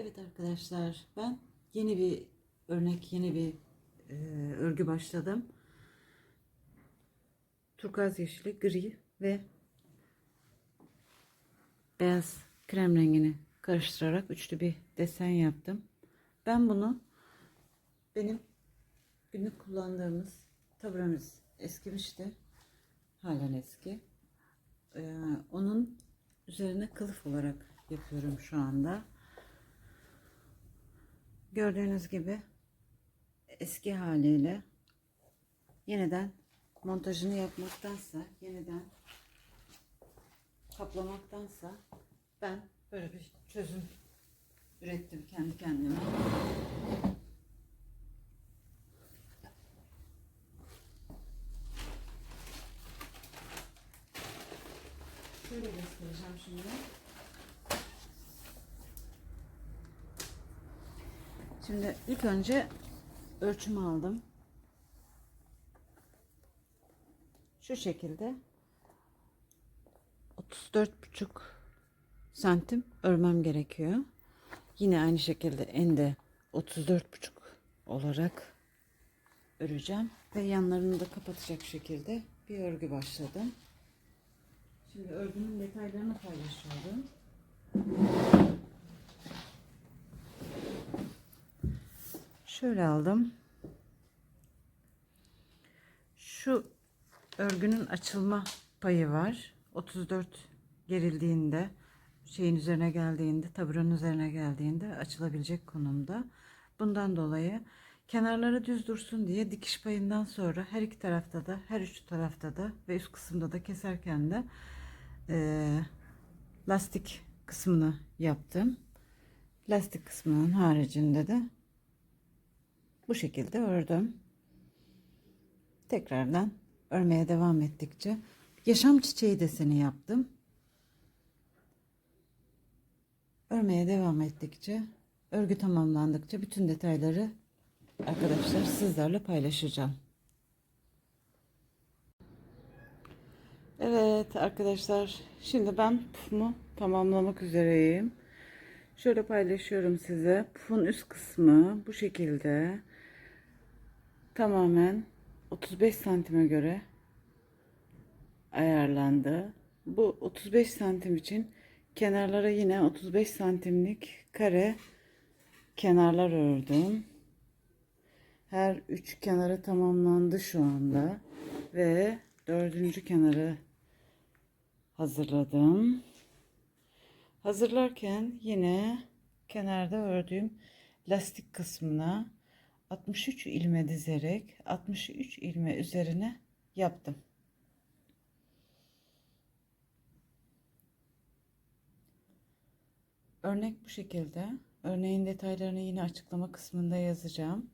Evet arkadaşlar ben yeni bir örnek yeni bir e, örgü başladım. Turkuaz yeşili, gri ve beyaz krem rengini karıştırarak üçlü bir desen yaptım. Ben bunu benim günlük kullandığımız taburemiz eskimişti. Halen eski. Ee, onun üzerine kılıf olarak yapıyorum şu anda. Gördüğünüz gibi eski haliyle yeniden montajını yapmaktansa yeniden kaplamaktansa ben böyle bir çözüm ürettim kendi kendime. Şöyle göstereceğim şimdi. Şimdi ilk önce ölçümü aldım. Şu şekilde 34,5 santim örmem gerekiyor. Yine aynı şekilde ende 34,5 olarak öreceğim ve yanlarını da kapatacak şekilde bir örgü başladım. Şimdi örgünün detaylarını paylaşıyorum. Şöyle aldım. Şu örgünün açılma payı var. 34 gerildiğinde şeyin üzerine geldiğinde taburanın üzerine geldiğinde açılabilecek konumda. Bundan dolayı kenarları düz dursun diye dikiş payından sonra her iki tarafta da her üç tarafta da ve üst kısımda da keserken de eee, lastik kısmını yaptım. Lastik kısmının haricinde de bu şekilde ördüm. Tekrardan örmeye devam ettikçe yaşam çiçeği deseni yaptım. Örmeye devam ettikçe örgü tamamlandıkça bütün detayları arkadaşlar sizlerle paylaşacağım. Evet arkadaşlar şimdi ben pufumu tamamlamak üzereyim. Şöyle paylaşıyorum size. Pufun üst kısmı bu şekilde tamamen 35 santime göre ayarlandı. Bu 35 santim için kenarlara yine 35 santimlik kare kenarlar ördüm. Her üç kenarı tamamlandı şu anda ve dördüncü kenarı hazırladım. Hazırlarken yine kenarda ördüğüm lastik kısmına 63 ilme dizerek 63 ilme üzerine yaptım. Örnek bu şekilde. Örneğin detaylarını yine açıklama kısmında yazacağım.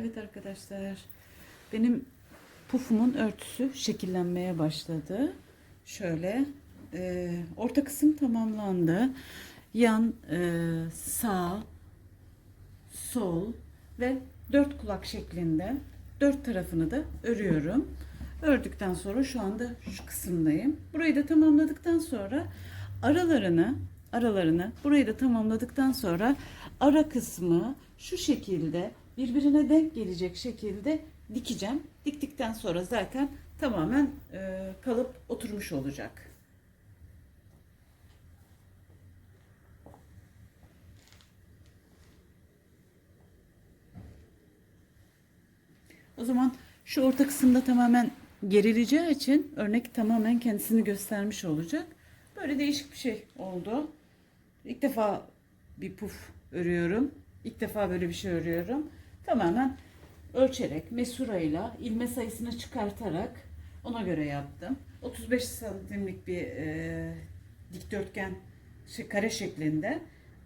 Evet arkadaşlar. Benim pufumun örtüsü şekillenmeye başladı. Şöyle e, orta kısım tamamlandı. Yan e, sağ, sol ve dört kulak şeklinde dört tarafını da örüyorum. Ördükten sonra şu anda şu kısımdayım. Burayı da tamamladıktan sonra aralarını aralarını burayı da tamamladıktan sonra ara kısmı şu şekilde birbirine denk gelecek şekilde dikeceğim. Diktikten sonra zaten tamamen e, kalıp oturmuş olacak. O zaman şu orta kısımda tamamen gerileceği için örnek tamamen kendisini göstermiş olacak. Böyle değişik bir şey oldu. İlk defa bir puf örüyorum. İlk defa böyle bir şey örüyorum. Tamamen ölçerek, mesurayla, ilme sayısını çıkartarak ona göre yaptım. 35 santimlik bir e, dikdörtgen şey, kare şeklinde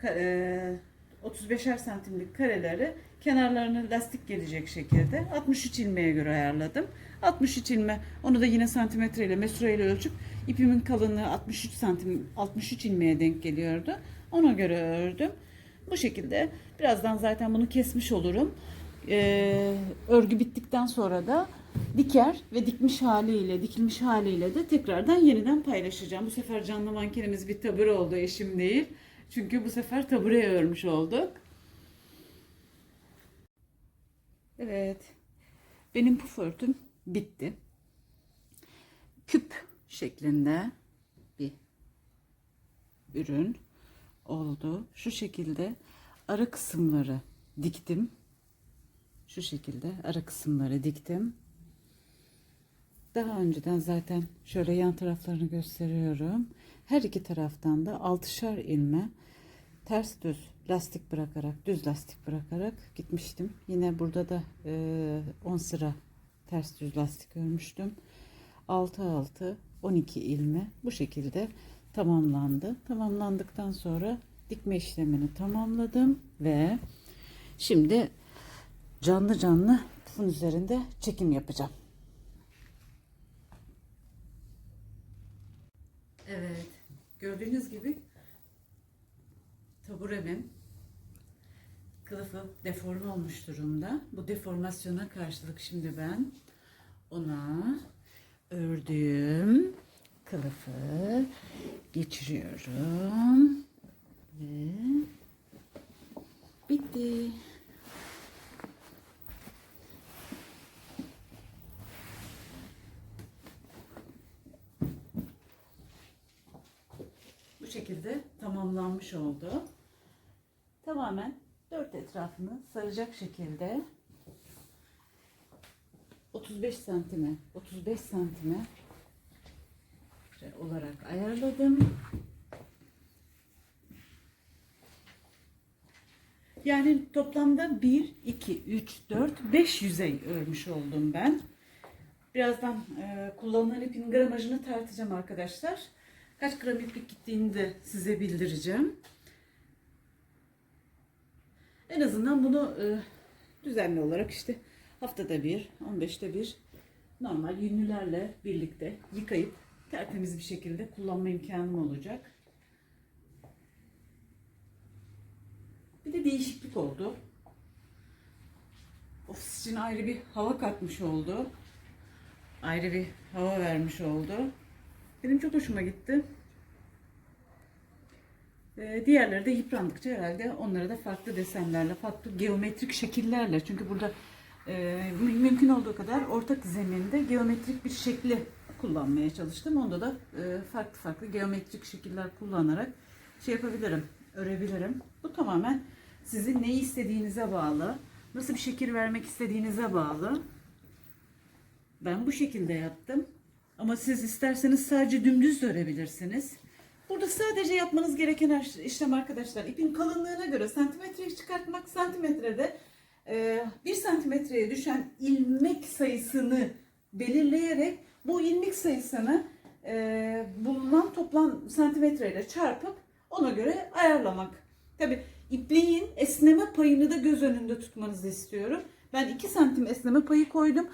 ka- e, 35'er santimlik kareleri kenarlarına lastik gelecek şekilde 63 ilmeğe göre ayarladım. 63 ilme onu da yine santimetre ile metre ile ölçüp ipimin kalınlığı 63 santim 63 ilmeğe denk geliyordu. Ona göre ördüm. Bu şekilde birazdan zaten bunu kesmiş olurum. Ee, örgü bittikten sonra da diker ve dikmiş haliyle, dikilmiş haliyle de tekrardan yeniden paylaşacağım. Bu sefer canlı mankenimiz bir tabure oldu eşim değil. Çünkü bu sefer tabureye örmüş olduk. Evet. Benim puf örtüm bitti. Küp şeklinde bir ürün oldu. Şu şekilde ara kısımları diktim. Şu şekilde ara kısımları diktim. Daha önceden zaten şöyle yan taraflarını gösteriyorum. Her iki taraftan da altışar ilme ters düz lastik bırakarak, düz lastik bırakarak gitmiştim. Yine burada da e, 10 sıra ters düz lastik örmüştüm. 6 6 12 ilme bu şekilde tamamlandı. Tamamlandıktan sonra dikme işlemini tamamladım ve şimdi canlı canlı pufun üzerinde çekim yapacağım. Evet, gördüğünüz gibi taburemin kılıfı deforme olmuş durumda. Bu deformasyona karşılık şimdi ben ona ördüğüm kılıfı geçiriyorum ve bitti. Bu şekilde tamamlanmış oldu. Tamamen dört etrafını saracak şekilde 35 santime 35 santime olarak ayarladım. Yani toplamda 1, 2, 3, 4, 5 yüzey örmüş oldum ben. Birazdan e, kullanılan ipin gramajını tartacağım arkadaşlar. Kaç gram iplik gittiğini de size bildireceğim. En azından bunu e, düzenli olarak işte haftada bir, 15'te bir normal yünlülerle birlikte yıkayıp tertemiz bir şekilde kullanma imkanım olacak. Bir de değişiklik oldu. Ofis için ayrı bir hava katmış oldu. Ayrı bir hava vermiş oldu. Benim çok hoşuma gitti. Ee, diğerleri de yıprandıkça herhalde onları da farklı desenlerle, farklı geometrik şekillerle çünkü burada e, mü- mümkün olduğu kadar ortak zeminde geometrik bir şekli kullanmaya çalıştım. Onda da e, farklı farklı geometrik şekiller kullanarak şey yapabilirim, örebilirim. Bu tamamen sizin neyi istediğinize bağlı, nasıl bir şekil vermek istediğinize bağlı. Ben bu şekilde yaptım. Ama siz isterseniz sadece dümdüz de örebilirsiniz. Burada sadece yapmanız gereken aş- işlem arkadaşlar ipin kalınlığına göre santimetreyi çıkartmak santimetrede e, bir santimetreye düşen ilmek sayısını belirleyerek bu ilmek sayısını e, bulunan toplam santimetreyle çarpıp ona göre ayarlamak. Tabi ipliğin esneme payını da göz önünde tutmanızı istiyorum. Ben 2 santim esneme payı koydum.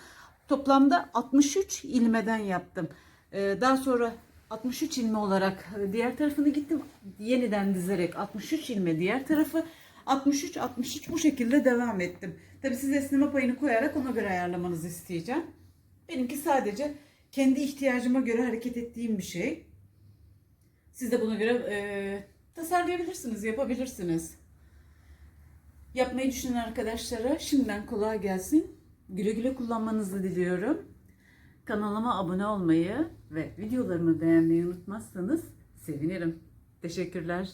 Toplamda 63 ilmeden yaptım. Ee, daha sonra 63 ilme olarak e, diğer tarafını gittim. Yeniden dizerek 63 ilme diğer tarafı 63 63 bu şekilde devam ettim. Tabi siz esneme payını koyarak ona göre ayarlamanızı isteyeceğim. Benimki sadece kendi ihtiyacıma göre hareket ettiğim bir şey. Siz de buna göre e, tasarlayabilirsiniz, yapabilirsiniz. Yapmayı düşünen arkadaşlara şimdiden kolay gelsin. Güle güle kullanmanızı diliyorum. Kanalıma abone olmayı ve videolarımı beğenmeyi unutmazsanız sevinirim. Teşekkürler.